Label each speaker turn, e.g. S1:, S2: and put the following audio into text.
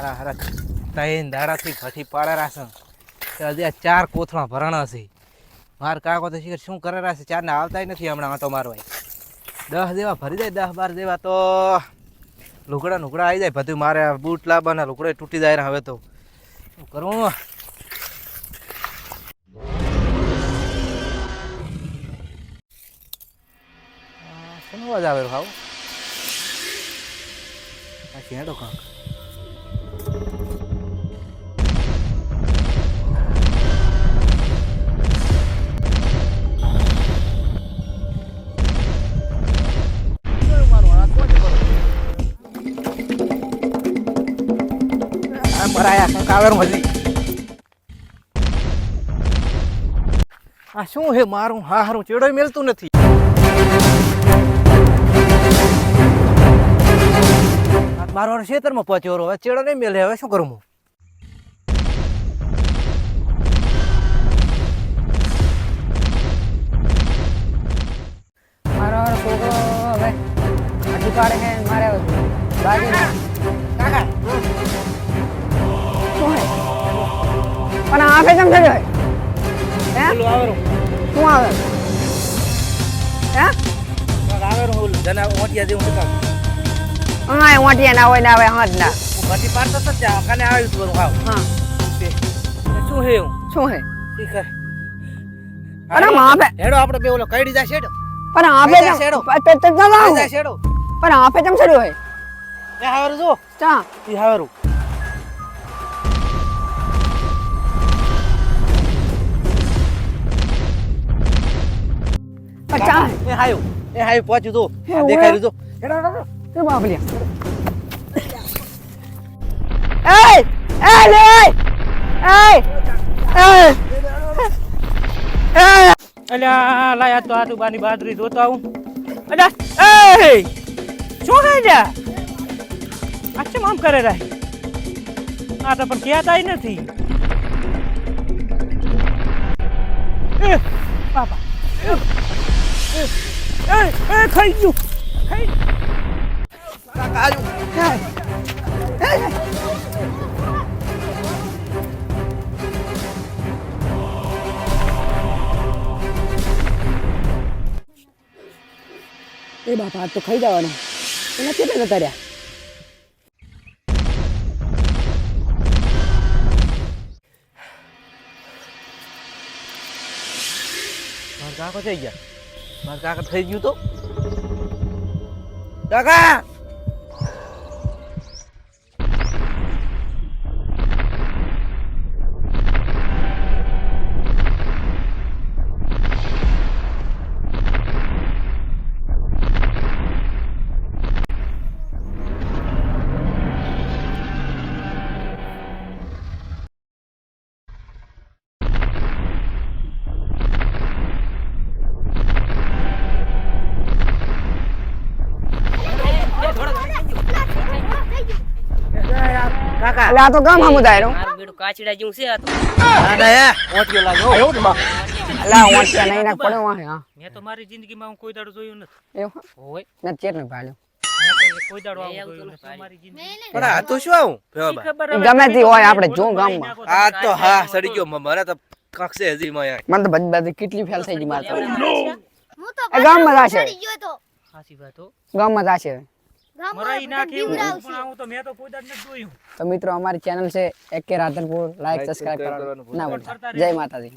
S1: ત્રણ દાડાથી ભઠ્ઠી પાડે રાશે પાડેલા હજી આ ચાર કોથળા ભરાણા છે. માર કાકો તો શીખર શું કરે રાશે ચારને આવતાય નથી હમણાં આંટો મારવાય. દસ જેવા ભરી જાય દસ બાર જેવા તો લુગડા લુગડા આવી જાય. બધું મારે બૂટ લાવવાના લુગડા તૂટી જાય હવે તો. શું કરવું શું અવાજ આવે ભાવ આ શેડો કાંક. આ શું હે મારું? હા હારું ચેડોય મેલતું નથી. મારો હારો ખેતરમાં પહોંચ્યો. હવે ચેડો નહીં મેલે હવે શું કરું હું?
S2: મારો હારો છોકરો હવે પાડે છે મારે બાજુ
S1: કાકા
S2: પણ આપે કેમ થયો હે? શું આવે? હે?
S1: જના ઓટિયા જેવું
S2: અમારે મોટિયા ના હોય ને આવે હજ ના.
S1: હું તો ત્યાં કાને આવ્યું તું હા.
S2: હા
S1: શું હે હું
S2: શું હે
S1: ઠીક હે
S2: અરે માપે
S1: હેડો આપણે બે ઓલો કઈડી જા શેડો.
S2: પણ આપે
S1: શેડો?
S2: ના
S1: શેડો.
S2: પણ આપે કેમ ચડ્યો હે
S1: એ હાવેરું જો
S2: ચા.
S1: હાવેરું.
S2: પણ
S1: એ હાયું. એ હાયું પહોંચ્યું જો આ
S2: ઓવે.
S1: દેખાય રહ્યું જો હેડો હેડો, હેડો.
S2: એ એ એ લે! એ એ
S1: અલ્યા લાયા તો આટુ બાની બાદરી જોતો આવું. અલ્યા એ શું હે જા આ ચમ આમ કરે રહે આ તો પણ કહેતા નથી. એ બાપા. એ એ ખાઈ
S2: બાપા તો ખાઈ જવાનું. એના કેટલા જતા રહ્યા
S1: કાકો થઈ ગયા. માર કાકા થઈ ગયું તો? કાકા! કાકા
S2: આ તો ગામ હમું દાયરો
S3: મારું બેડું કાચડા જેવું છે આ તો.
S1: ના ના એ. ઓટિયો લાગ્યો
S2: એટલે આ નહીં ના પડ્યો વાંહે હા.
S4: મેં તો મારી જિંદગીમાં હું કોઈ દાડો જોયું નથી.
S2: એવું?
S4: હોય.
S2: ને ચેટલું ભાડ્યું
S4: મેં કોઈ દાડો આવું જોયું નથી.
S3: નથી.
S4: મારી જિંદગી
S1: પણ આ તો શું આવું? ભેવા બા?
S4: ખબર
S2: એ
S4: હવે
S2: ગમે તે હોય
S4: તો
S2: આપણે જો ગામમાં.
S1: આ તો હા સડી ગયો મને તો કાંક હજી માં
S2: મને તો બધી બધી કેટલી ફેલ થઈ ગઈ મારે તો.
S5: હું
S2: ગામમાં જશે.
S4: સાચી વાત હો.
S2: ગામમાં જશે.
S5: ગામમાં
S4: મરાઈ નાખે એવું
S5: બીવડાવશે.
S4: પણ આવું તો મેં તો કોઈ નથી જોયું
S2: તો મિત્રો અમારી ચેનલ છે એક કે રાધનપુર લાઈક સબસ્ક્રાઇબ કરવાનું ના. જય માતાજી